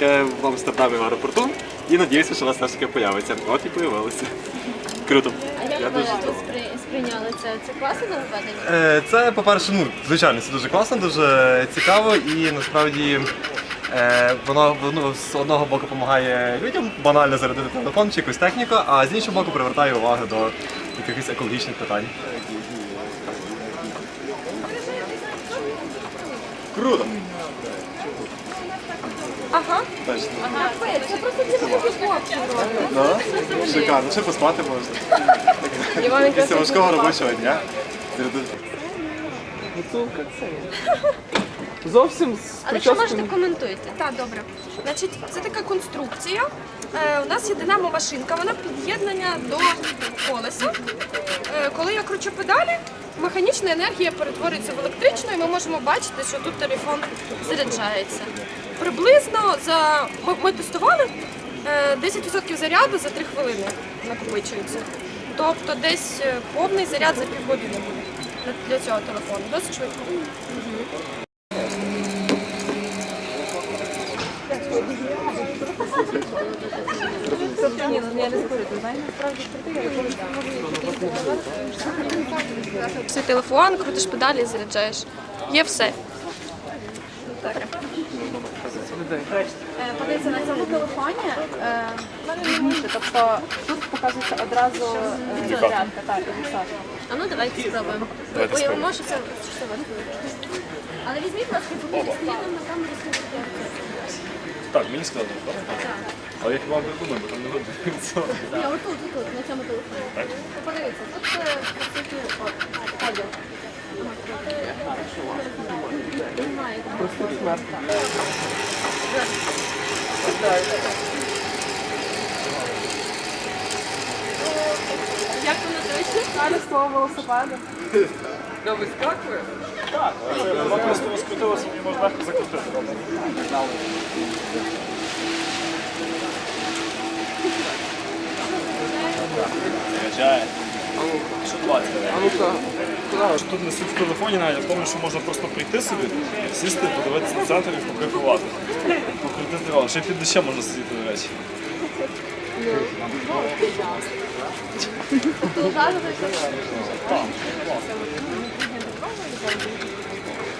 таке в Амстердамі в аеропорту і надіюся, що у нас все ж таки появиться. От і появилося. Круто. А як Я ви дуже спри- сприйняли це? Це класно нововведення? Е, Це, по-перше, ну, звичайно, це дуже класно, дуже цікаво і насправді е, воно, воно з одного боку допомагає людям банально зарядити телефон чи якусь техніку, а з іншого боку привертає увагу до якихось екологічних питань. Круто! Ага. Точно. Це просто ці хлопці Да? Шикарно, ще поспати можна. Після важкого робочого дня. Гуцулка це. Зовсім з Але що прическою. можете коментуйте? Так, добре. Значить, це така конструкція. Е, у нас є динамо машинка, вона під'єднана до колеса. Е, коли я кручу педалі, механічна енергія перетворюється в електричну, і ми можемо бачити, що тут телефон заряджається. Приблизно за ми, ми тестували е, 10% заряду за 3 хвилини накопичується. Тобто десь е, повний заряд за півгодини буде для- для цього телефону. Досить швидко. Свій телефон, крутиш педалі і заряджаєш. Є все. Подивіться, на цьому телефоні е, тобто тут показується одразу е, зарядка, так, і. А ну давайте спробуємо. Ой, я можу це що вас Але візьміть, будь ласка, покажіть, стоїть на камеру Так, мені сказали, так? Але я хіба не думаю, бо там не видно. Ні, отут, отут, на цьому телефоні. Ну, Подивіться, тут е, по суті, от, одяг. Немає. Як ви Зараз слово велосипеду. Да, вискакує? Воно просто розкрутилося, мені можна легко закрутити. Заряджає. Що 20? А ну-ка. Що тут несуть в телефоні навіть, я пам'ятаю, що можна просто прийти собі, сісти, подивитися на центр і покайфувати. Покрутити рол. Ще під дощем можна сидіти, до речі.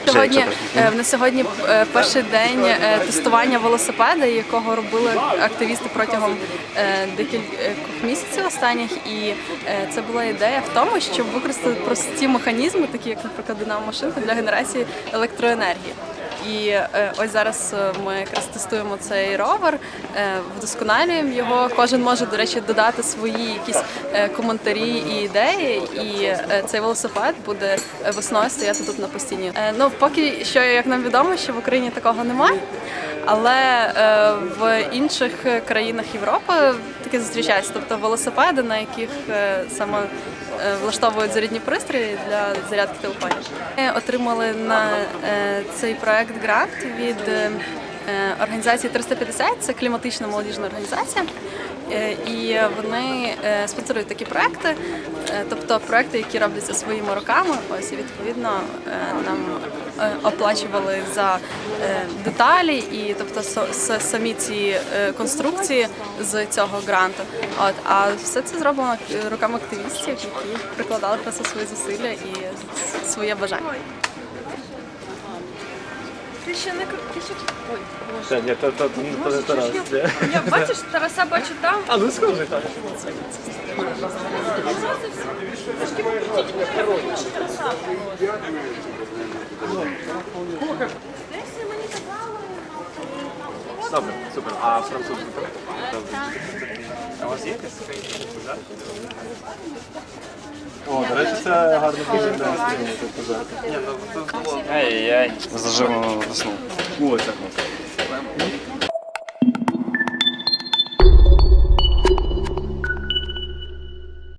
Сьогодні е, на сьогодні е, перший день е, тестування велосипеда, якого робили активісти протягом декількох місяців останніх. І це була ідея в тому, щоб використати прості механізми, такі як, наприклад, динамо машинка для генерації електроенергії. І е, ось зараз е, ми якраз тестуємо цей ровер, е, вдосконалюємо його. Кожен може, до речі, додати свої якісь коментарі і ідеї. І цей велосипед буде весною стояти тут на постійні. Ну поки що, як нам відомо, що в Україні такого немає. Але в інших країнах Європи таке зустрічається, тобто велосипеди, на яких саме влаштовують зарядні пристрої для зарядки телефонів. Ми отримали на е, цей проект грант від е, організації 350, це кліматична молодіжна організація. Е, І вони е, спонсорують такі проекти, е, тобто проекти, які робляться своїми руками. Ось і відповідно нам оплачували за деталі, і тобто самі ці конструкції з цього гранту. От а все це зроблено руками активістів, які прикладали просто свої зусилля і своє бажання. Ти ще не ти ще. Ой, Та, ні, то, то, то, то не Тарас. ні. я бачиш, Тараса бачу там. А, ну схоже, так. Добре, супер. А французький? Добре. А у вас є якась? О, до речі, це гарно буде для. Ей-ей. Зажимо весну. О, так.